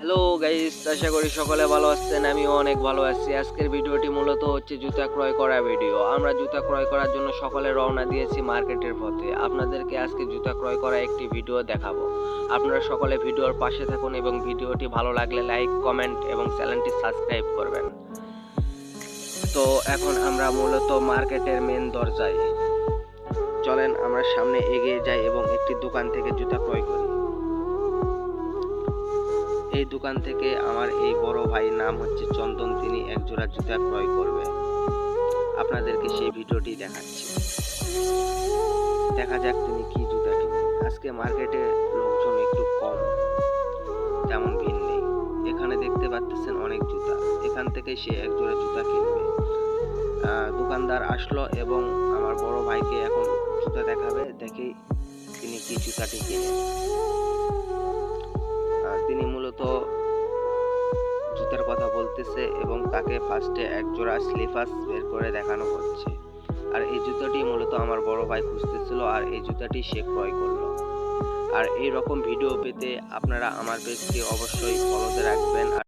Hello guys আশা করি সকলে ভালো আছেন, আমিও অনেক ভালো আছি। আজকের ভিডিওটি মূলত হচ্ছে জুতা ক্রয় করা ভিডিও আমরা জুতা ক্রয় করার জন্য সকলে রওনা দিয়েছি মার্কেটের পথে। আপনাদেরকে আজকে জুতা ক্রয় করা একটি ভিডিও দেখাবো। আপনারা সকলে ভিডিওর পাশে থাকুন এবং ভিডিওটি ভালো লাগলে লাইক কমেন্ট এবং চ্যানেলটি সাবস্ক্রাইব করবেন। তো এখন আমরা মূলত মার্কেটের মেন দরজায়। চলেন, আমরা সামনে এগিয়ে যাই এবং একটি দোকান থেকে জুতা ক্রয় করি এই দোকান থেকে আমার এই বড় ভাই নাম হচ্ছে চন্দন। তিনি এক জোড়া জুতা ক্রয় করবে। আপনাদেরকে সেই ভিডিওটি দেখাচ্ছি। দেখা যাক তিনি কি জুতা কিনবে আজকে মার্কেটে লোকজন একটু কম, তেমন ভিড় নেই। এখানে দেখতে পাচ্ছেন অনেক জুতা। এখান থেকে সে এক জোড়া জুতা কিনবে। দোকানদার আসলো এবং আমার বড় ভাইকে এখন জুতা দেখাবে। দেখেই তিনি কি জুতাটি কিনে। কথা বলতেছে এবং তাকে ফার্স্টে এক জোড়া স্লিপার্স বের করে দেখানো হচ্ছে। আর এই জুতোটি মূলত আমার বড় ভাই খুঁজতেছিল আর এই জুতাটি সে ক্রয় করল। আর এই রকম ভিডিও পেতে আপনারা আমার পেজটি অবশ্যই ফলোতে রাখবেন।